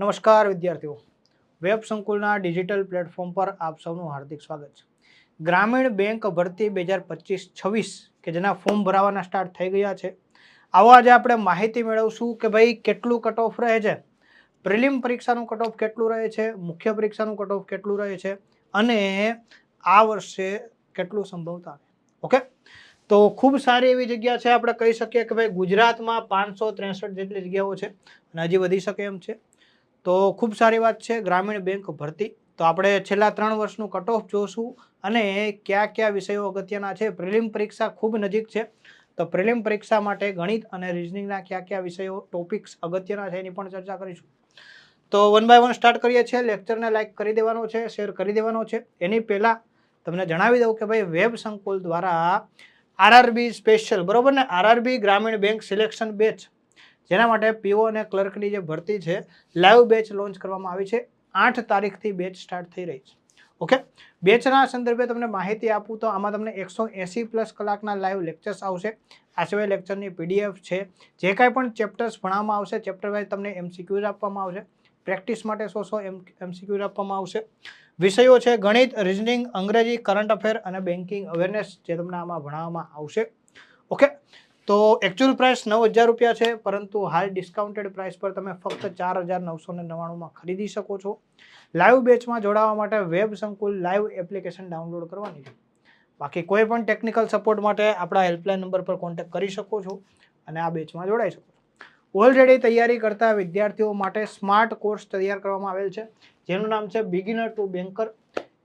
નમસ્કાર વિદ્યાર્થીઓ. Web સંકુલના digital platform પર આપ સૌનું હાર્દિક સ્વાગત છે. ગ્રામીણ બેંક ભરતી બે હજાર પચીસ છવ્વીસ કે જેના ફોર્મ ભરાવાના સ્ટાર્ટ થઈ ગયા છે. આવો આજે આપણે માહિતી મેળવશું કે ભાઈ કેટલું કટ ઓફ રહે છે? પ્રિલિમ પરીક્ષાનું કટ ઓફ કેટલું રહે છે? મુખ્ય પરીક્ષાનું કટ ઓફ કેટલું રહે છે? અને આ વર્ષે કેટલું સંભવતા ઓકે? તો ખૂબ સારી એવી જગ્યા છે. આપણે કહી શકીએ કે ભાઈ ગુજરાતમાં પાંચસો ત્રેસઠ જેટલી જગ્યાઓ છે. અને હજી વધી શકે એમ છે. તો ખૂબ સારી વાત છે, ગ્રામીણ બેંક ભરતી. તો આપણે છેલ્લા ત્રણ વર્ષનું કટ ઓફ જોશું અને કયા કયા વિષયો અગત્યના છે, પ્રિલિમ પરીક્ષા ખૂબ નજીક છે. તો પ્રિલિમ પરીક્ષા માટે ગણિત અને રિઝનિંગના કયા કયા વિષયો ટોપિક્સ અગત્યના છે એની પણ ચર્ચા કરીશું. તો વન બાય વન સ્ટાર્ટ કરીએ છીએ. લેક્ચરને લાઇક કરી દેવાનો છે શેર કરી દેવાનો છે. એની પહેલાં તમને જણાવી દઉં કે ભાઈ વેબ સંકુલ દ્વારા આરઆરબી સ્પેશિયલ બરોબર ને? આરઆરબી ગ્રામીણ બેંક સિલેક્શન બેચ જેના માટે પીઓ અને ક્લર્કની જે ભરતી છે, લાઈવ બેચ લોન્ચ કરવામાં આવી છે. આઠ તારીખથી બેચ સ્ટાર્ટ થઈ રહી છે. ઓકે? બેચના સંદર્ભે તમને માહિતી આપું તો આમાં તમને એકસો એંસી પ્લસ કલાકના લાઈવ લેક્ચર્સ આવશે. આ સિવાય લેક્ચરની પીડીએફ છે. જે કાંઈ પણ ચેપ્ટર્સ ભણવામાં આવશે, ચેપ્ટર વાઇઝ તમને એમસીક્યુઝ આપવામાં આવશે. પ્રેક્ટિસ માટે સો સો એમ એમસીક્યુઝ આપવામાં આવશે. વિષયો છે ગણિત, રિઝનિંગ, અંગ્રેજી, કરંટ અફેર અને બેન્કિંગ અવેરનેસ જે તમને આમાં ભણાવવામાં આવશે. ઓકે? તો એકચ્યુઅલ પ્રાઇસ નવ હજાર રૂપિયા છે, પરંતુ હાલ ડિસ્કાઉન્ટેડ પ્રાઇસ પર તમે ફક્ત ચાર હજાર નવસો ને નવ્વાણુંમાં ખરીદી શકો છો. લાઈવ બેચમાં જોડાવા માટે વેબ સંકુલ લાઈવ એપ્લિકેશન ડાઉનલોડ કરવાની છે. બાકી કોઈ પણ ટેકનિકલ સપોર્ટ માટે આપણા હેલ્પલાઇન નંબર પર કોન્ટેક્ટ કરી શકો છો અને આ બેચમાં જોડાઈ શકો છો. ઓલરેડી તૈયારી કરતા વિદ્યાર્થીઓ માટે સ્માર્ટ કોર્સ તૈયાર કરવામાં આવેલ છે, જેનું નામ છે બિગિનર ટુ બેન્કર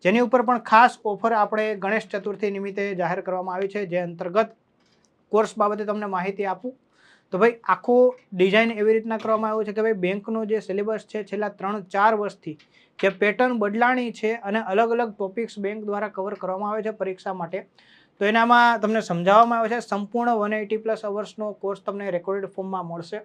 જેની ઉપર પણ ખાસ ઓફર આપણે ગણેશ ચતુર્થી નિમિત્તે જાહેર કરવામાં આવી છે, જે અંતર્ગત કોર્સ બાબતે તમને માહિતી આપું. તો ભાઈ, આખો ડિઝાઇન એવી રીતના કરવામાં આવ્યો છે કે ભાઈ, બેંકનો જે સિલેબસ છે છેલ્લા ત્રણ ચાર વર્ષથી, જે પેટર્ન બદલાણી છે અને અલગ અલગ ટોપિક્સ બેંક દ્વારા કવર કરવામાં આવે છે પરીક્ષા માટે. તો એનામાં તમને સમજાવવામાં આવે છે, સંપૂર્ણ વન એટી પ્લસ અવર્સનો કોર્સ તમને રેકોર્ડેડ ફોર્મમાં મળશે.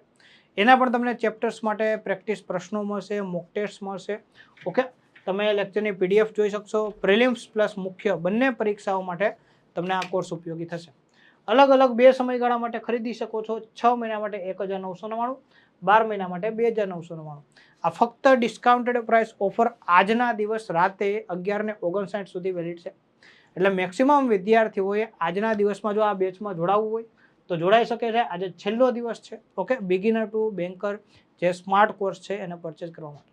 એના પણ તમને ચેપ્ટર્સ માટે પ્રેક્ટિસ પ્રશ્નો મળશે, મોક ટેસ્ટ મળશે. ઓકે? તમે લેક્ચરની પીડીએફ જોઈ શકશો. પ્રિલિમ્સ પ્લસ મુખ્ય બંને પરીક્ષાઓ માટે તમને આ કોર્સ ઉપયોગી થશે. અલગ અલગ બે સમયગાળા માટે ખરીદી શકો છો. છ મહિના માટે એક હજાર નવસો નવ્વાણું, બાર મહિના માટે બે હજાર નવસો નવ્વાણું. આ ફક્ત ડિસ્કાઉન્ટેડ પ્રાઇસ ઓફર આજના દિવસ રાતે અગિયાર ને ઓગણસાઠ સુધી વેલિડ છે. એટલે મેક્સિમમ વિદ્યાર્થીઓએ આજના દિવસમાં જો આ બેચમાં જોડાવવું હોય, તો જોડાઈ શકે છે. આજે છેલ્લો દિવસ છે. ઓકે બિગિનર ટુ બેન્કર જે સ્માર્ટ કોર્સ છે, એને પરચેઝ કરવા માટે.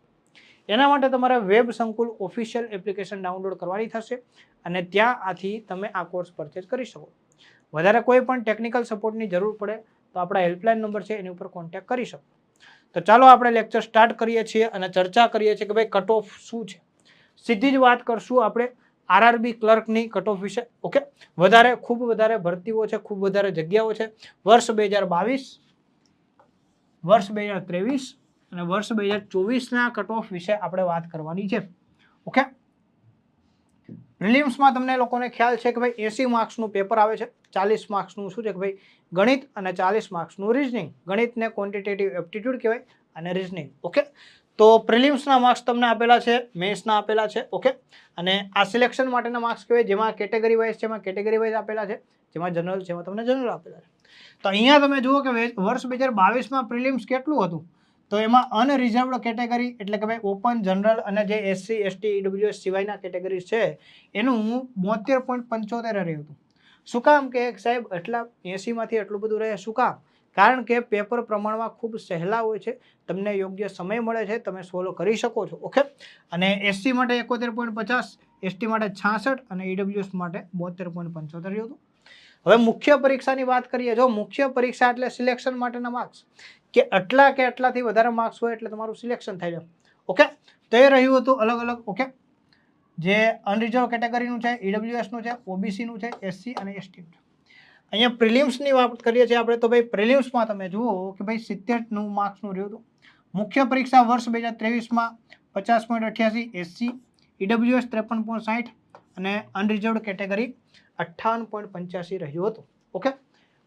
એના માટે તમારે વેબ સંકુલ ઓફિશિયલ એપ્લિકેશન ડાઉનલોડ કરવાની થશે અને ત્યાં આથી તમે આ કોર્સ પરચેઝ કરી શકો. વધારે કોઈ પણ ટેકનિકલ સપોર્ટની જરૂર પડે તો આપણા હેલ્પલાઇન નંબર છે એની ઉપર કોન્ટેક્ટ કરી શકો. તો ચાલો આપણે લેક્ચર સ્ટાર્ટ કરીએ છીએ અને ચર્ચા કરીએ છીએ કે ભાઈ કટ ઓફ શું છે. સીધી જ વાત કરશું આપણે આરઆરબી ક્લર્કની કટ ઓફ વિશે. ઓકે વધારે, ખૂબ વધારે ભરતીઓ છે, ખૂબ વધારે જગ્યાઓ છે. વર્ષ બે હજાર બાવીસ, વર્ષ બે હજાર ત્રેવીસ અને વર્ષ બે હજાર ચોવીસના કટ ઓફ વિશે આપણે વાત કરવાની છે. ઓકે પ્રિલિમ્સમાં તમને લોકોને ખ્યાલ છે કે ભાઈ એસી માર્ક્સનું પેપર આવે છે, ચાલીસ માર્ક્સનું શું છે કે ભાઈ ગણિત અને ચાલીસ માર્ક્સનું રિઝનિંગ ગણિતને ક્વોન્ટિટેટિવ એપ્ટિટ્યૂડ કહેવાય અને રિઝનિંગ ઓકે તો પ્રિલિમ્સના માર્ક્સ તમને આપેલા છે મેન્સના આપેલા છે ઓકે અને આ સિલેક્શન માટેના માર્ક્સ કહેવાય, જેમાં કેટેગરી વાઇઝ છે એમાં કેટેગરી વાઇઝ આપેલા છે, જેમાં જનરલ છે એમાં તમને જનરલ આપેલા છે. તો અહીંયા તમે જુઓ કે વર્ષ બે હજાર બાવીસમાં પ્રિલિમ્સ કેટલું હતું? તો એમાં અનરિઝર્વડ કેટેગરી એટલે કે ભાઈ ઓપન જનરલ અને જે એસસી એસટી ઈડબ્લ્યુએસ સિવાયના કેટેગરી છે, એનું બોતેર પોઈન્ટ પંચોતેર રહ્યું હતું. શું કામ કે સાહેબ એટલા એંસીમાંથી એટલું બધું રહે, શું કામ? કારણ કે પેપર પ્રમાણમાં ખૂબ સહેલા હોય છે, તમને યોગ્ય સમય મળે છે, તમે સોલ્વ કરી શકો છો ઓકે અને એસસી માટે એકોતેર પોઈન્ટ પચાસ એસટી માટે છાસઠ અને ઈડબ્લ્યુએસ માટે બોતેર પોઈન્ટ પંચોતેર હતું. હવે મુખ્ય પરીક્ષાની વાત કરીએ, જો મુખ્ય પરીક્ષા એટલે સિલેક્શન માટેના માર્ક્સ કે આટલા કે આટલાથી વધારે માર્ક્સ હોય એટલે તમારું સિલેક્શન થાય છે. ઓકે તો એ રહ્યું હતું અલગ અલગ ઓકે જે અનરિઝર્વ કેટેગરીનું છે ઈડબ્લ્યુએસનું છે ઓબીસીનું છે એસસી અને એસટીનું છે. અહીંયા પ્રિલિમ્સની વાત કરીએ છીએ આપણે, તો ભાઈ પ્રિલિમ્સમાં તમે જુઓ કે ભાઈ સિત્તેરનું માર્ક્સનું રહ્યું હતું. મુખ્ય પરીક્ષા વર્ષ બે હજાર ત્રેવીસમાં પચાસ પોઈન્ટ અઠ્યાસી એસસી ઈડબ્લ્યુએસ ત્રેપન પોઈન્ટ સાઠ અને અનરિઝર્વ કેટેગરી અઠ્ઠાવન પોઈન્ટ પંચ્યાસી રહ્યું હતું. ઓકે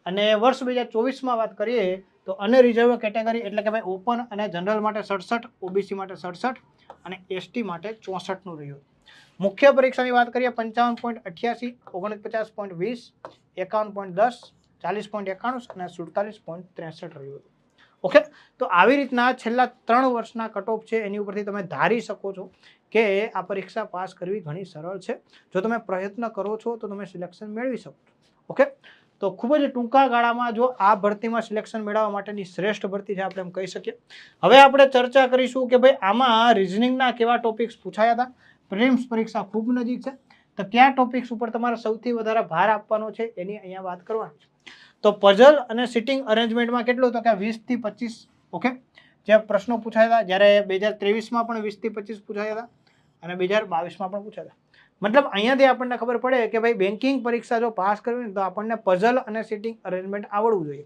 અને વર્ષ બે હજાર ચોવીસમાં વાત કરીએ તો અનરિઝર્વ કેટેગરી એટલે કે ભાઈ ઓપન અને જનરલ માટે સડસઠ ઓબીસી માટે સડસઠ અને એસટી માટે ચોસઠનું રહ્યું. મુખ્ય પરીક્ષાની વાત કરીએ, પંચાવન પોઈન્ટ અઠ્યાસી, ઓગણપચાસ પોઈન્ટ વીસ, એકાવન પોઈન્ટ દસ, ચાલીસ પોઈન્ટ એકાણું અને સુડતાલીસ પોઈન્ટ ત્રેસઠ રહ્યું ઓકે તો આવી રીતના છેલ્લા ત્રણ વર્ષના કટઓફ છે, એની ઉપરથી તમે ધારી શકો છો કે આ પરીક્ષા પાસ કરવી ઘણી સરળ છે. જો તમે પ્રયત્ન કરો છો, તો તમે સિલેક્શન મેળવી શકો છો. ઓકે તો ખૂબ જ ટૂંકા ગાળામાં જો આ ભરતીમાં સિલેક્શન મેળવવા માટેની શ્રેષ્ઠ ભરતી છે આપણે એમ કહી શકીએ. હવે આપણે ચર્ચા કરીશું કે ભાઈ આમાં રિઝનિંગના કેવા ટોપિક્સ પૂછાયા હતા? પ્રિલિમ્સ પરીક્ષા ખૂબ નજીક છે. તો કયા ટોપિક્સ ઉપર તમારે સૌથી વધારે ભાર આપવાનો છે એની અહીંયા વાત કરવાની છે. તો પઝલ અને સિટિંગ અરેન્જમેન્ટમાં કેટલું તો કે વીસથી પચીસ? ઓકે. જે પ્રશ્નો પૂછાયા હતા, જ્યારે બે હજાર ત્રેવીસમાં પણ વીસથી પચીસ પૂછાયા હતા અને બે હજાર બાવીસમાં પણ પૂછાયા હતા. મતલબ અહીંયાથી આપણને ખબર પડે કે ભાઈ બેન્કિંગ પરીક્ષા જો પાસ કરવી તો આપણને પઝલ અને સિટિંગ અરેન્જમેન્ટ આવડવું જોઈએ.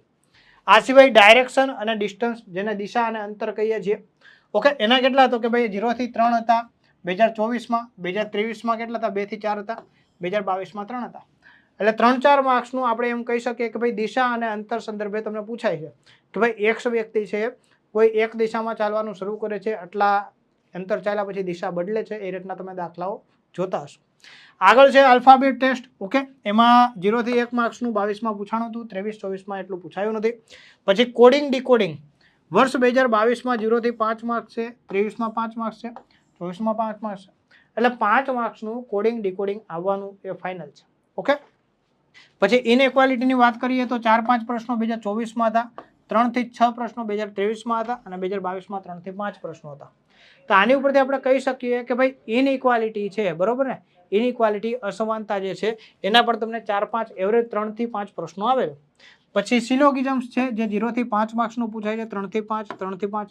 આ સિવાય ડાયરેક્શન અને ડિસ્ટન્સ જેને દિશા અને અંતર કહીએ છીએ. ઓકે એના કેટલા તો કે ભાઈ ઝીરોથી ત્રણ હતા, બે હજાર ચોવીસમાં, બે હજાર ત્રેવીસમાં કેટલા હતા? બેથી ચાર હતા, બે હજાર બાવીસમાં ત્રણ હતા. એટલે ત્રણ ચાર માર્ક્સનું આપણે એમ કહી શકીએ કે ભાઈ દિશા અને અંતર સંદર્ભે તમને પૂછાય છે. કે ભાઈ એક વ્યક્તિ છે, કોઈ એક દિશામાં ચાલવાનું શરૂ કરે છે, આટલા અંતર ચાલ્યા પછી દિશા બદલે છે, એ રીતના તમે દાખલાઓ જોતા હશો. આગળ છે આલ્ફાબેટ ટેસ્ટ ઓકે એમાં જીરોથી એક માર્ક્સનું બાવીસમાં પૂછાણું હતું, ત્રેવીસ, ચોવીસમાં એટલું પૂછાયું નથી. પછી કોડિંગ ડીકોડિંગ વર્ષ બે હજાર બાવીસમાં જીરોથી પાંચ માર્ક્સ છે, ત્રેવીસમાં પાંચ માર્ક્સ છે, ચોવીસમાં પાંચ માર્ક્સ છે. એટલે પાંચ માર્ક્સનું કોડિંગ ડીકોડિંગ આવવાનું એ ફાઇનલ છે. ઓકે પછી ઇનએક્વાલિટીની વાત કરીએ તો ચાર પાંચ પ્રશ્નો બે હજાર ચોવીસમાં હતા ત્રણથી છ પ્રશ્નો બે હજાર ત્રેવીસમાં હતા અને બે હજાર બાવીસમાં ત્રણથી પાંચ પ્રશ્નો હતા. તો આની ઉપરથી આપણે કહી શકીએ કે ભાઈ ઇનઇક્વાલિટી છે, બરોબર ને? ઇનઇક્વાલિટી અસમાનતા જે છે, એના પર તમને ચાર પાંચ એવરેજ ત્રણથી પાંચ પ્રશ્નો આવે પછી સિલોગિઝમ્સ છે, જે ઝીરોથી પાંચ માર્ક્સનું પૂછાય છે ત્રણથી પાંચ ત્રણથી પાંચ.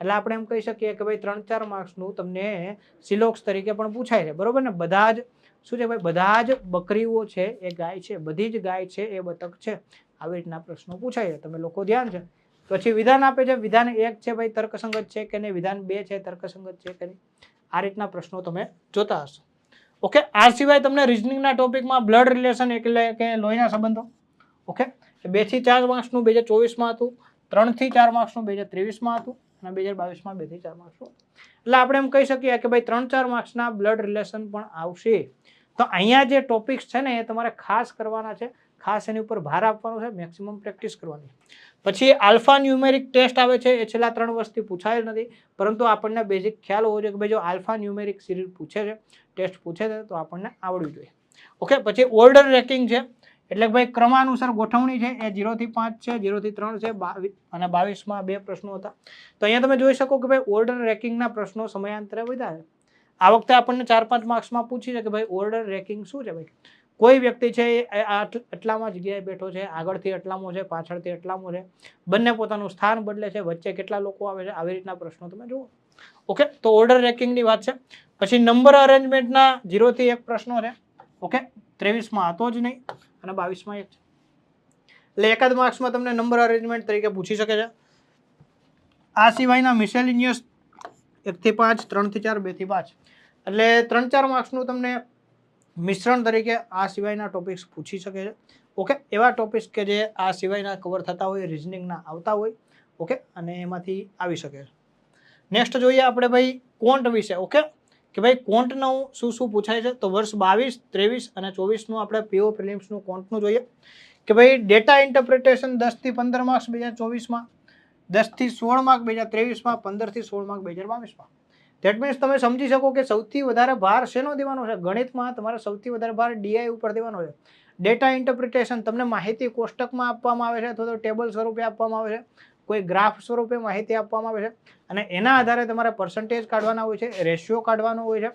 એટલે આપણે એમ કહી શકીએ કે ભાઈ ત્રણ ચાર માર્ક્સનું તમને સિલોક્સ તરીકે પણ પૂછાય છે, બરોબર ને? બધા જ, શું છે ભાઈ? બધા જ બકરીઓ છે, એ ગાય છે, બધી જ ગાય છે, એ બતક છે. આવી રીતના પ્રશ્નો પૂછાય છે. તમે લોકો ધ્યાન છે. પછી વિધાન આપે છે. વિધાન એક છે ભાઈ, તર્કસંગત છે કે નહીં? વિધાન બે છે, તર્કસંગત છે કે નહીં? આ રીતના પ્રશ્નો તમે જોતા હશો. ઓકે આ સિવાય તમને રિઝનિંગના ટોપિકમાં બ્લડ રિલેશન એટલે કે લોહીના સંબંધો. ઓકે બેથી ચાર માર્ક્સનું બે હજાર ચોવીસમાં હતું ત્રણથી ચાર માર્ક્સનું બે હજાર ત્રેવીસમાં હતું અને બે હજાર બાવીસમાં બેથી ચાર માર્ક્સનું એટલે આપણે એમ કહી શકીએ કે ભાઈ ત્રણ ચાર માર્ક્સના બ્લડ રિલેશન પણ આવશે. તો અહીંયા જે ટોપિક્સ છે ને એ તમારે ખાસ કરવાના છે. ખાસ એની ઉપર ભાર આપવાનો છે. મેક્સિમમ પ્રેક્ટિસ કરવાની. પછી આલ્ફા ન્યુમેરિક ટેસ્ટ આવે છે, એ છેલ્લા ત્રણ વર્ષથી પૂછાય નથી. પરંતુ આપણને બેઝિક ખ્યાલ હોવો જોઈએ કે ભાઈ જો આલ્ફા ન્યુમેરિક સિરીઝ પૂછે છે, ટેસ્ટ પૂછે છે, તો આપણને આવડવું જોઈએ. ઓકે, પછી ઓર્ડર રેકિંગ છે. એટલે ભાઈ ક્રમાનુસાર ગોઠવણી છે, એ જીરોથી પાંચ છે જીરોથી ત્રણ છે બાવીસ અને બાવીસમાં બે પ્રશ્નો હતા. તો અહીંયા તમે જોઈ શકો કે ભાઈ ઓર્ડર રેકિંગના પ્રશ્નો સમયાંતરે વધ્યા છે. આ વખતે આપણને ચાર પાંચ માર્ક્સમાં પૂછી છે કે ભાઈ ઓર્ડર રેકિંગ શું છે ભાઈ? કોઈ વ્યક્તિ છે એ આટલામાં જગ્યાએ બેઠો છે, આગળથી એટલામો છે, પાછળથી એટલામો છે, બંને પોતાનું સ્થાન બદલે છે, વચ્ચે કેટલા લોકો આવે છે, આવી રીતના પ્રશ્નો તમે જુઓ. ઓકે, તો ઓર્ડર રેકિંગની વાત છે. પછી નંબર અરેન્જમેન્ટના જીરોથી એક પ્રશ્નો છે. ઓકે, ત્રેવીસમાં હતો જ નહીં અને બાવીસમાં એક છે. એટલે એકાદ માર્ક્સમાં તમને નંબર અરેન્જમેન્ટ તરીકે પૂછી શકે છે. આ સિવાયના મિસેલિનિયસ એકથી પાંચ ત્રણથી ચાર બેથી પાંચ. એટલે ત્રણ ચાર માર્ક્સનું તમને મિશ્રણ તરીકે આ સિવાયના ટોપિક્સ પૂછી શકે છે. ઓકે એવા ટોપિક્સ કે જે આ સિવાયના કવર થતા હોય રિઝનિંગના આવતા હોય ઓકે અને એમાંથી આવી શકે છે. નેક્સ્ટ જોઈએ આપણે ભાઈ કોન્ટ વિશે ઓકે કે ભાઈ કોન્ટનું શું શું પૂછાય છે? તો વર્ષ બાવીસ, ત્રેવીસ અને ચોવીસનું આપણે પીઓ પ્રિલિમ્સનું કોન્ટનું જોઈએ. કે ભાઈ ડેટા ઇન્ટરપ્રિટેશન દસથી પંદર માર્ક્સ બે હજાર ચોવીસમાં, દસથી સોળ માર્ક બે હજાર ત્રેવીસમાં, પંદરથી સોળ માર્ક બે હજાર બાવીસમાં. દેટ મીન્સ તમે સમજી શકો કે સૌથી વધારે ભાર શેનો દેવાનો છે? ગણિતમાં તમારે સૌથી વધારે ભાર ડીઆઈ ઉપર દેવાનો છે. ડેટા ઇન્ટરપ્રિટેશન તમને માહિતી કોષ્ટકમાં આપવામાં આવે છે અથવા તો ટેબલ સ્વરૂપે આપવામાં આવે છે. કોઈ ગ્રાફ સ્વરૂપે માહિતી આપવામાં આવે છે. અને એના આધારે તમારે પર્સન્ટેજ કાઢવાના હોય છે રેશિયો કાઢવાનો હોય છે,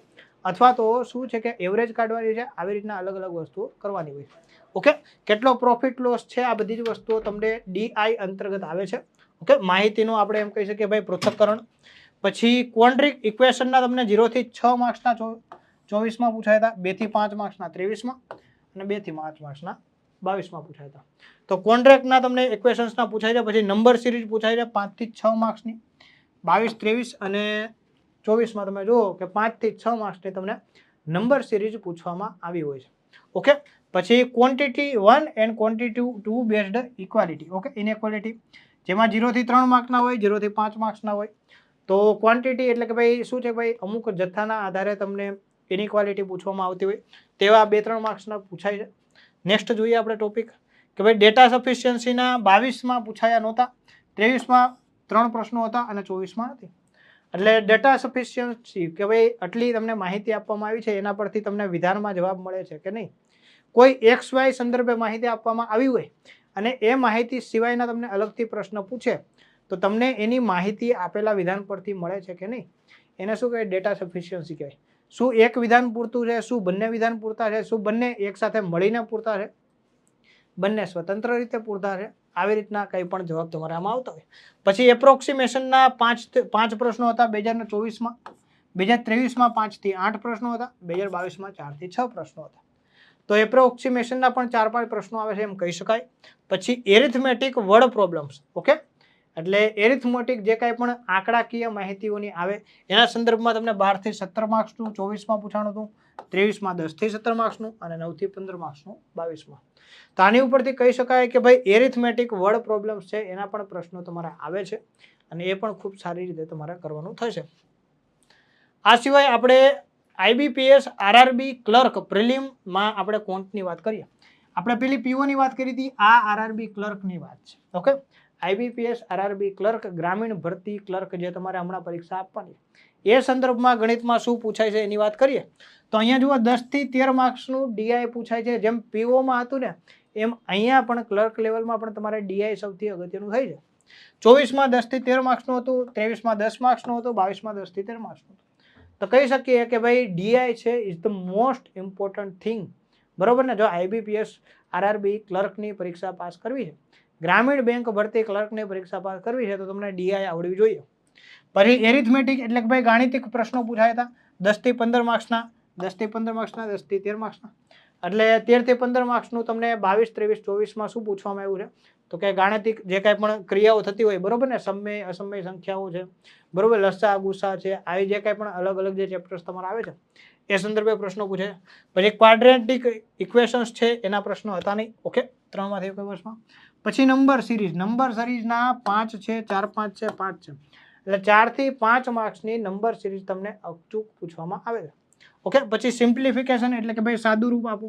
અથવા તો શું છે કે એવરેજ કાઢવાની છે, આવી રીતના અલગ અલગ વસ્તુઓ કરવાની હોય છે. ઓકે કેટલો પ્રોફિટ લોસ છે? આ બધી જ વસ્તુઓ તમને ડીઆઈ અંતર્ગત આવે છે. ઓકે માહિતીનું આપણે એમ કહી શકીએ, ભાઈ, પૃથ્થકરણ. પછી ક્વોન્ડ્રિક ઇક્વેશનના તમને જીરોથી છ માર્ક્સના ચોવીસમાં પૂછાયા હતા બેથી પાંચ માર્ક્સના ત્રેવીસમાં અને બેથી પાંચ માર્ક્સના બાવીસમાં પૂછાયા હતા. તો કોન્ટ્રાક્ટના તમને ઇક્વેશન્સના પૂછાય છે, પછી નંબર સિરીઝ પૂછાય છે પાંચથી છ માર્ક્સની બાવીસ, ત્રેવીસ અને ચોવીસમાં તમે જુઓ કે પાંચથી છ માર્ક્સની તમને નંબર સિરીઝ પૂછવામાં આવી હોય છે. ઓકે પછી quantity one and quantity two based equality okay inequality જેમાં જીરોથી ત્રણ માર્ક્સના હોય જીરોથી પાંચ માર્ક્સના હોય. તો ક્વોન્ટિટી એટલે કે ભાઈ શું છે ભાઈ અમુક જથ્થાના આધારે તમને ઇનઇક્વાલિટી પૂછવામાં આવતી હોય, તેવા બે ત્રણ માર્ક્સના પૂછાય છે. નેક્સ્ટ જોઈએ આપણે ટોપિક કે ભાઈ ડેટા સફિશિયન્સીના બાવીસમાં પૂછાયા નહોતા, ત્રેવીસમાં ત્રણ પ્રશ્નો હતા અને ચોવીસમાં હતી એટલે ડેટા સફિશિયન્સી કે ભાઈ આટલી તમને માહિતી આપવામાં આવી છે, એના પરથી તમને વિધાનમાં જવાબ મળે છે કે નહીં? કોઈ એક્સ વાય સંદર્ભે માહિતી આપવામાં આવી હોય અને એ માહિતી સિવાયના તમને અલગથી પ્રશ્ન પૂછે તો તમને એની માહિતી આપેલા વિધાન પરથી મળે છે કે નહીં? એને શું કહેવાય? ડેટા સફિશિયન્સી કહેવાય. શું એક વિધાન પૂરતું છે શું બંને વિધાન પૂરતા છે શું બંને એકસાથે મળીને પૂરતા છે બંને સ્વતંત્ર રીતે પૂરતા છે આવી રીતના કંઈ પણ જવાબ તમારે આમાં આવતા હોય. પછી એપ્રોક્સિમેશનના પાંચ પાંચ પ્રશ્નો હતા બે હજાર ચોવીસમાં બે હજાર ત્રેવીસમાં પાંચથી આઠ પ્રશ્નો હતા બે હજાર બાવીસમાં ચારથી છ પ્રશ્નો હતા. તો એપ્રોક્સિમેશનના પણ ચાર પાંચ પ્રશ્નો આવે છે એમ કહી શકાય. પછી એરિથમેટિક વર્ડ પ્રોબ્લેમ્સ ઓકે એટલે એરિથમેટિક જે કાંઈ પણ આંકડાકીય માહિતીઓની આવે, એના સંદર્ભમાં તમને બારથી સત્તર માર્ક્સનું ચોવીસમાં પૂછાણું હતું, ત્રેવીસમાં દસથી સત્તર માર્ક્સનું અને નવથી પંદર માર્ક્સનું બાવીસમાં. તો આની ઉપરથી કહી શકાય કે ભાઈ એરિથમેટિક વર્ડ પ્રોબ્લેમ્સ છે, એના પણ પ્રશ્નો તમારા આવે છે અને એ પણ ખૂબ સારી રીતે તમારે કરવાનું થશે. આ સિવાય આપણે આઈબીપીએસ આરઆરબી ક્લર્ક પ્રિલિમમાં આપણે કોન્ટની વાત કરીએ. આપણે પેલી પીઓની વાત કરી હતી, આ આરઆરબી ક્લર્કની વાત છે. ઓકે આઈબીપીએસ આરઆરબી ક્લર્ક, ગ્રામીણ ભરતી ક્લર્ક જે તમારે હમણાં પરીક્ષા આપવાની. એ સંદર્ભમાં ગણિતમાં શું પૂછાય છે એની વાત કરીએ. તો અહીંયા જુઓ, દસથી તેર માર્ક્સનું ડીઆઈ પૂછાય છે. જેમ પીઓમાં હતું ને, એમ અહીંયા પણ ક્લર્ક લેવલમાં પણ તમારે ડીઆઈ સૌથી અગત્યનું થઈ છે. ચોવીસમાં દસથી તેર માર્ક્સનું હતું, ત્રેવીસમાં દસ માર્ક્સનું હતું, બાવીસમાં દસથી તેર માર્ક્સનું હતું. તો કહી શકીએ કે ભાઈ, ડીઆઈ છે is the most important thing બરોબર ને? જો આઈબીપીએસ, આરઆરબી ક્લર્કની પરીક્ષા પાસ કરવી છે ગ્રામીણ બેંક ભરતી ક્લર્કની પરીક્ષા પાસ કરવી છે તો તમને ડીઆઈ આવડવી જોઈએ. પછી એરિથમેટિક એટલે કે ભાઈ ગાણિતિક પ્રશ્નો પૂછાયા હતા. દસથી પંદર માર્ક્સના દસથી પંદર માર્ક્સના દસથી તેર માર્ક્સના એટલે તેરથી પંદર માર્ક્સનું તમને બાવીસ, ત્રેવીસ ચોવીસમાં શું પૂછવામાં આવ્યું છે? તો કે ગાણિતિક જે કાંઈ પણ ક્રિયાઓ થતી હોય, બરોબર ને? સમય, અસમય સંખ્યાઓ છે. બરોબર? લસા, ગુસા છે. આવી જે કાંઈ પણ અલગ અલગ જે ચેપ્ટર્સ તમારા આવે છે, એ સંદર્ભે પ્રશ્નો પૂછે પછી ક્વાડ્રેટિક ઇક્વેશન્સ છે, એના પ્રશ્નો હતા નહીં. ઓકે ત્રણમાંથી એક વર્ષમાં પછી નંબર સિરીઝ. નંબર સિરીઝના પાંચ છે, ચાર પાંચ છે પાંચ છે. એટલે ચારથી પાંચ માર્ક્સની નંબર સિરીઝ તમને અચૂક પૂછવામાં આવે છે ઓકે, પછી સિમ્પ્લિફિકેશન એટલે કે ભાઈ સાદું રૂપ આપો.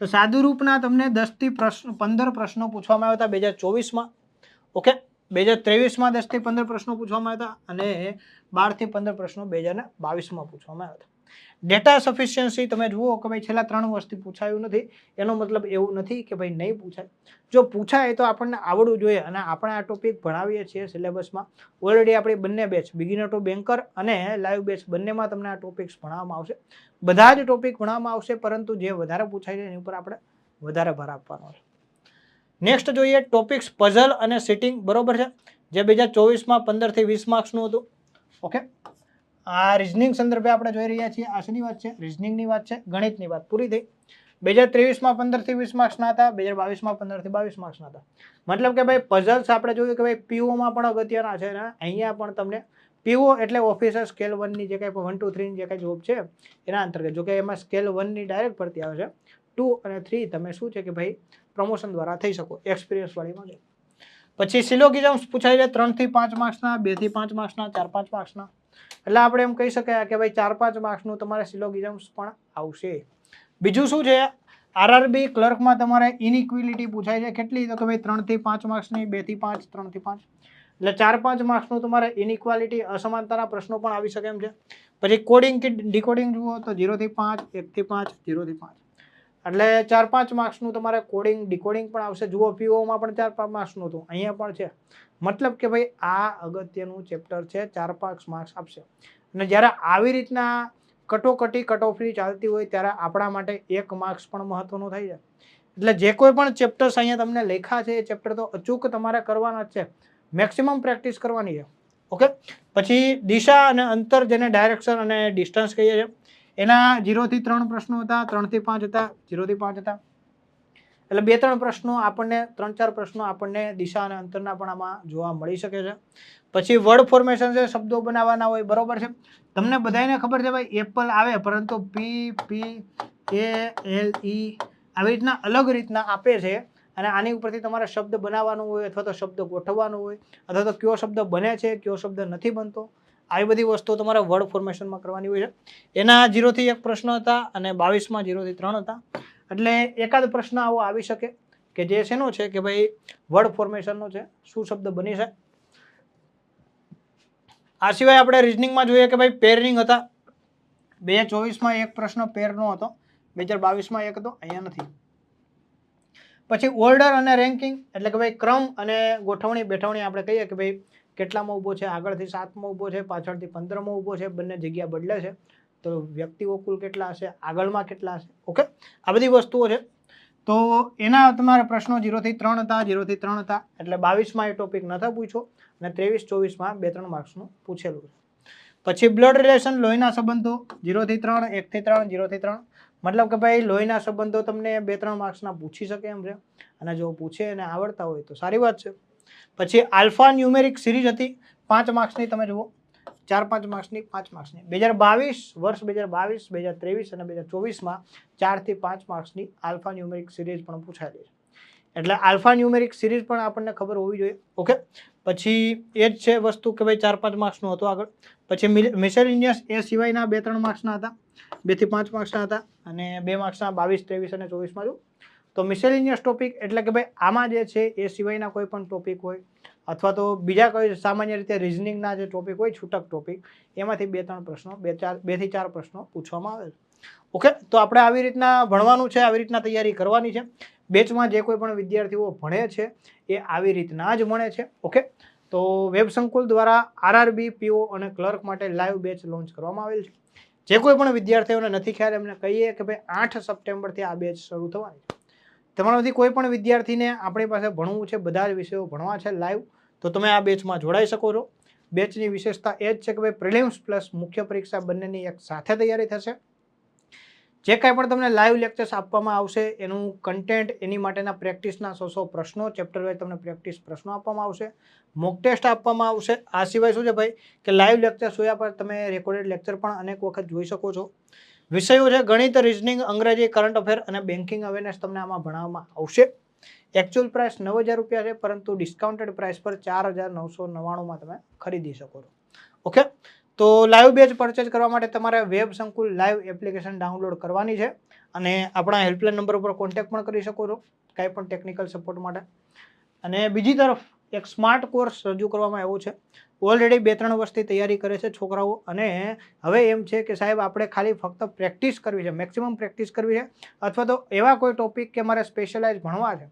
તો સાદુ રૂપના તમને દસથી પ્રશ્ન, પંદર પ્રશ્નો પૂછવામાં આવ્યા હતા બે હજાર ચોવીસમાં. ઓકે, બે હજાર ત્રેવીસમાં દસથી પંદર પ્રશ્નો પૂછવામાં આવ્યા હતા અને બારથી પંદર પ્રશ્નો બે હજાર બાવીસમાં પૂછવામાં આવ્યા હતા. ડેટા સફિશિયન્સી તમે જુઓ કે ભાઈ છેલ્લા ત્રણ વર્ષથી પૂછાયું નથી. એનો મતલબ એવું નથી કે ભાઈ નહીં પૂછાય. જો પૂછાય તો આપણને આવડવું જોઈએ અને આપણે આ ટોપિક ભણાવીએ છીએ સિલેબસમાં ઓલરેડી આપણી બંને બેચ બિગિનર ટુ બેન્કર અને લાઈવ બેચ બંનેમાં તમને આ ટોપિક્સ ભણાવવામાં આવશે. બધા જ ટોપિક ભણાવવામાં આવશે, પરંતુ જે વધારે પૂછાય છે એની ઉપર આપણે વધારે ભાર આપવાનો છે. નેક્સ્ટ જોઈએ ટોપિક્સ પઝલ અને સિટિંગ બરોબર છે? જે બે હજાર ચોવીસમાં પંદરથી વીસ માર્ક્સનું હતું. ઓકે આ રિઝનિંગ સંદર્ભે આપણે જોઈ રહ્યા છીએ. આ શેની વાત છે રિઝનિંગની વાત છે, ગણિતની વાત. પૂરી થઈ. બે હજાર ત્રેવીસમાં પંદરથી વીસ માર્ક્સના હતા, બે હજાર બાવીસમાં પંદરથી બાવીસ માર્ક્સના હતા. મતલબ કે ભાઈ પઝલ્સ આપણે જોયું કે ભાઈ પીઓમાં પણ અગત્યના છે અને અહીંયા પણ તમને પીઓ એટલે ઓફિસર સ્કેલ વનની જે કાંઈ વન ટુ થ્રીની જે કાંઈ જોબ છે, એના અંતર્ગત, જો કે એમાં સ્કેલ વનની ડાયરેક્ટ ભરતી આવે છે. ટુ અને થ્રી તમે શું છે કે ભાઈ પ્રમોશન દ્વારા થઈ શકો એક્સપિરિયન્સવાળીમાં છે પછી સિલોગિઝમ્સ પૂછાય છે, ત્રણથી પાંચ માર્ક્સના બેથી પાંચ માર્ક્સના ચાર, પાંચ માર્ક્સના એટલે આપણે એમ કહી શકાય કે ભાઈ ચાર પાંચ માર્ક્સનું તમારે સિલોગિઝમ્સ પણ આવશે. બીજું શું છે? આરઆરબી ક્લર્કમાં તમારે ઇનઇક્વિલિટી પૂછાય છે. કેટલી? તો કે ભાઈ ત્રણથી પાંચ માર્ક્સની, બેથી પાંચ, ત્રણથી પાંચ. એટલે ચાર પાંચ માર્ક્સનું તમારે ઇનઇક્વાલિટી અસમાનતાના પ્રશ્નો પણ આવી શકે એમ છે. પછી કોડિંગ કે ડીકોડિંગ જુઓ તો ઝીરોથી પાંચ, એકથી પાંચ ઝીરોથી પાંચ. એટલે ચાર પાંચ માર્ક્સનું તમારે કોડિંગ ડિકોડિંગ પણ આવશે. જુઓ પીઓમાં પણ ચાર પાંચ માર્ક્સનું હતું. અહીંયા પણ છે. મતલબ કે ભાઈ, આ અગત્યનું ચેપ્ટર છે, ચાર પાંચ માર્ક્સ આપશે. અને જ્યારે આવી રીતના કટોકટી કટોફરી ચાલતી હોય, ત્યારે આપણા માટે એક માર્ક્સ પણ મહત્વનું થઈ જાય. એટલે જે કોઈ પણ ચેપ્ટર્સ અહીંયા તમને લેખા છે, એ ચેપ્ટર તો અચૂક તમારે કરવાના જ છે. મેક્સિમમ પ્રેક્ટિસ કરવાની છે. ઓકે પછી દિશા અને અંતર જેને ડાયરેક્શન અને ડિસ્ટન્સ કહીએ છીએ એના જીરોથી ત્રણ પ્રશ્નો હતા, ત્રણથી પાંચ હતા, જીરોથી પાંચ હતા. એટલે બે ત્રણ પ્રશ્નો આપણને, ત્રણ ચાર પ્રશ્નો આપણને દિશા અને અંતરના પણ આમાં જોવા મળી શકે છે. પછી વર્ડ ફોર્મેશન છે, શબ્દો બનાવવાના હોય, બરોબર છે. તમને બધાને ખબર છે ભાઈ એપલ આવે, પરંતુ પી પી એ એલ ઈ આવી રીતના અલગ રીતના આપે છે. અને આની ઉપરથી તમારે શબ્દ બનાવવાનો હોય અથવા તો શબ્દ ગોઠવવાનો હોય, અથવા તો કયો શબ્દ બને છે, કયો શબ્દ નથી બનતો. આવી બધી વસ્તુઓ તમારે વર્ડ ફોર્મેશનમાં કરવાની હોય છે. એના જીરોથી એક પ્રશ્ન હતા અને બાવીસમાં જીરોથી ત્રણ હતા. એટલે એકાદ પ્રશ્ન આવો આવી શકે કે જે શેનો છે કે ભાઈ વર્ડ ફોર્મેશનનો છે, શું શબ્દ બની છે આ સિવાય આપણે રિઝનિંગમાં જોઈએ કે ભાઈ પેરિંગ હતા. બે હજાર ચોવીસમાં એક પ્રશ્ન પેરનો હતો, બે હજાર બાવીસમાં એક હતો, અહીંયા નથી. પછી ઓર્ડર અને રેન્કિંગ એટલે કે ભાઈ ક્રમ અને ગોઠવણી બેઠવણી આપણે કહીએ કે ભાઈ કેટલામાં ઊભો છે? આગળથી સાતમાં ઊભો છે, પાછળથી પંદરમાં ઊભો છે, બંને જગ્યા બદલે છે. તો વ્યક્તિઓ કુલ કેટલા હશે? આગળમાં કેટલા હશે? ઓકે? આ બધી વસ્તુઓ છે. તો એના તમારા પ્રશ્નો જીરોથી ત્રણ હતા, જીરોથી ત્રણ હતા. એટલે બાવીસમાં એ ટોપિક નથી પૂછો. અને ત્રેવીસ, ચોવીસમાં બે, ત્રણ માર્ક્સનું પૂછેલું છે. પછી બ્લડ રિલેશન લોહીના સંબંધો, જીરોથી ત્રણ, એકથી ત્રણ, જીરોથી ત્રણ. મતલબ કે ભાઈ, લોહીના સંબંધો તમને બે, ત્રણ માર્ક્સના પૂછી શકે એમ છે. અને જો પૂછે અને આવડતા હોય તો સારી વાત છે. પછી આલ્ફા ન્યુમેરિક સિરીઝ હતી. પાંચ માર્ક્સની તમે જુઓ. ચાર પાંચ માર્ક્સની પાંચ માર્ક્સની બે હજાર બાવીસ વર્ષ બે હજાર બાવીસ બે હજાર ત્રેવીસ અને બે હજાર ચોવીસમાં ચારથી પાંચ માર્ક્સની આલ્ફા ન્યુમેરિક સિરીઝ પણ પૂછાયેલી છે. એટલે આલ્ફા ન્યુમેરિક સિરીઝ પણ આપણને ખબર હોવી જોઈએ. ઓકે? પછી એ જ છે વસ્તુ કે ભાઈ ચાર પાંચ માર્ક્સનું હતું આગળ. પછી મિસેલિનિયસ એ સિવાયના બે ત્રણ માર્ક્સના હતા. બેથી પાંચ માર્ક્સના હતા અને બે માર્ક્સના બાવીસ, ત્રેવીસ અને ચોવીસમાં જો. તો મિસેલિનિયસ ટોપિક એટલે કે ભાઈ આમાં જે છે એ સિવાયના કોઈ પણ ટોપિક હોય અથવા તો બીજા કોઈ સામાન્ય રીતે રિઝનિંગના જે ટોપિક હોય છૂટક ટોપિક એમાંથી બે ત્રણ પ્રશ્નો બે ચાર બેથી ચાર પ્રશ્નો પૂછવામાં આવે છે. ઓકે તો આપણે આવી રીતના ભણવાનું છે, આવી રીતના તૈયારી કરવાની છે. બેચમાં જે કોઈ પણ વિદ્યાર્થીઓ ભણે છે, એ આવી રીતના જ ભણે છે. ઓકે? તો વેબ સંકુલ દ્વારા આરઆરબી, પીઓ અને ક્લર્ક માટે લાઈવ બેચ લોન્ચ કરવામાં આવેલ છે. જે કોઈ પણ વિદ્યાર્થીઓને નથી ખ્યાલ, એમને કહીએ કે ભાઈ આઠ સપ્ટેમ્બરથી આ બેચ શરૂ થવાની છે. તમારામાંથી કોઈ પણ વિદ્યાર્થીને આપણી પાસે ભણવું છે, બધા જ વિષયો ભણવા છે લાઈવ, તો તમે આ બેચમાં જોડાઈ શકો છો. બેચની વિશેષતા એ જ છે કે ભાઈ પ્રિલિમ્સ પ્લસ મુખ્ય પરીક્ષા બંનેની એક સાથે તૈયારી થશે. જે કાંઈ પણ તમને લાઈવ લેક્ચર્સ આપવામાં આવશે, એનું કન્ટેન્ટ એની માટેના પ્રેક્ટિસના સો સો પ્રશ્નો ચેપ્ટર વાઇઝ તમને પ્રેક્ટિસ પ્રશ્નો આપવામાં આવશે મોક ટેસ્ટ આપવામાં આવશે. આ સિવાય શું છે ભાઈ કે લાઈવ લેક્ચર જોયા પર તમે રેકોર્ડેડ લેક્ચર પણ અનેક વખત જોઈ શકો છો. વિષયો છે ગણિત રિઝનિંગ અંગ્રેજી કરંટ અફેર અને બેન્કિંગ અવેરનેસ તમને આમાં ભણાવવામાં આવશે. એકચ્યુઅલ પ્રાઇસ નવ હજાર રૂપિયા છે, પરંતુ ડિસ્કાઉન્ટેડ પ્રાઇસ પર ચાર હજાર નવસો નવ્વાણુંમાં તમે ખરીદી શકો છો. ઓકે તો લાઈવ બેચ પરચેજ કરવા માટે તમારે વેબ સંકુલ લાઈવ એપ્લિકેશન ડાઉનલોડ કરવાની છે અને આપણા હેલ્પલાઇન નંબર ઉપર કોન્ટેક્ટ પણ કરી શકો છો કાંઈ પણ ટેકનિકલ સપોર્ટ માટે. અને બીજી તરફ એક સ્માર્ટ કોર્સ રજૂ કરવામાં આવ્યો છે. ઓલરેડી બે ત્રણ વર્ષથી તૈયારી કરે છે છોકરાઓ અને હવે એમ છે કે સાહેબ આપણે ખાલી ફક્ત પ્રેક્ટિસ કરવી છે મેક્સિમમ પ્રેક્ટિસ કરવી છે અથવા તો એવા કોઈ ટોપિક કે મારે સ્પેશિયલાઇઝ ભણવા છે.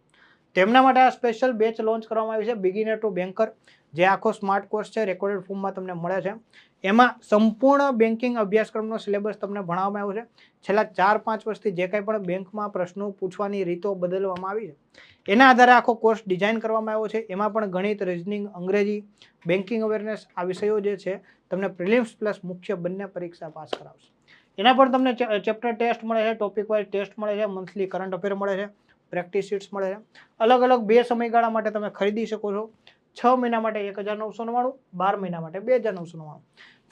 તેમના માટે આ સ્પેશિયલ બેચ લોન્ચ કરવામાં આવી છે બિગિનર ટુ બેન્કર જે આખો સ્માર્ટ કોર્સ છે રેકોર્ડેડ ફોર્મમાં તમને મળે છે. એમાં સંપૂર્ણ બેન્કિંગ અભ્યાસક્રમનો સિલેબસ તમને ભણાવવામાં આવ્યો છે. છેલ્લા ચાર, પાંચ વર્ષથી જે કંઈ પણ બેંકમાં પ્રશ્નો પૂછવાની રીતો બદલવામાં આવી છે. એના આધારે આખો કોર્સ ડિઝાઇન કરવામાં આવ્યો છે. એમાં પણ ગણિત રિઝનિંગ અંગ્રેજી બેન્કિંગ અવેરનેસ આ વિષયો જે છે, તમને પ્રિલિમ્સ પ્લસ મુખ્ય બંને પરીક્ષા પાસ કરાવશે. એના પણ તમને ચેપ્ટર ટેસ્ટ મળે છે ટોપિક વાઇઝ ટેસ્ટ મળે છે મંથલી કરંટ અફેર મળે છે પ્રેક્ટિસ શીટ્સ મળે છે. અલગ અલગ બે સમયગાળા માટે તમે ખરીદી શકો છો. છ મહિના માટે એક હજાર નવસો નવ્વાણું, બાર મહિના માટે બે હજાર નવસો નવ્વાણું.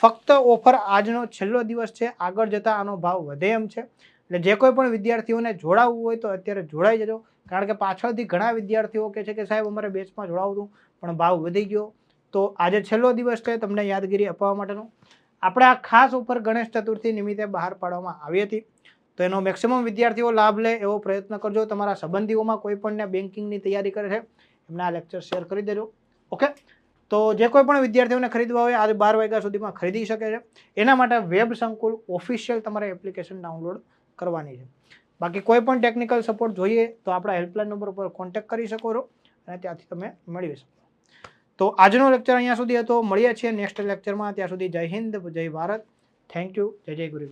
ફક્ત ઓફર આજનો છેલ્લો દિવસ છે, આગળ જતાં આનો ભાવ વધે એમ છે. એટલે જે કોઈ પણ વિદ્યાર્થીઓને જોડાવવું હોય તો અત્યારે જોડાઈ જજો. કારણ કે પાછળથી ઘણા વિદ્યાર્થીઓ કહે છે કે સાહેબ અમારે બેચમાં જોડાવું પણ ભાવ વધી ગયો. તો આજે છેલ્લો દિવસ છે, તમને યાદગીરી અપાવવા માટેનો. આપણે આ ખાસ ઉપર ગણેશ ચતુર્થી નિમિત્તે બહાર પાડવામાં આવી હતી. તો એનો મેક્સિમમ વિદ્યાર્થીઓ લાભ લે એવો પ્રયત્ન કરજો. તમારા સંબંધીઓમાં કોઈ પણને બેન્કિંગની તૈયારી કરે છે, એમને આ લેક્ચર શેર કરી દેજો. ઓકે? તો જે કોઈ પણ વિદ્યાર્થીઓને ખરીદવા હોય, આજે બાર વાગ્યા સુધીમાં ખરીદી શકે છે. એના માટે વેબ સંકુલ ઓફિશિયલ તમારે એપ્લિકેશન ડાઉનલોડ કરવાની છે. બાકી કોઈ પણ ટેકનિકલ સપોર્ટ જોઈએ તો આપણા હેલ્પલાઇન નંબર ઉપર કોન્ટેક્ટ કરી શકો છો અને ત્યાંથી તમે મેળવી શકો તો આજનો લેક્ચર અહીંયા સુધી હતો. મળીએ છીએ નેક્સ્ટ લેક્ચરમાં. ત્યાં સુધી જય હિન્દ, જય ભારત. Thank you. જય જય ગુરુ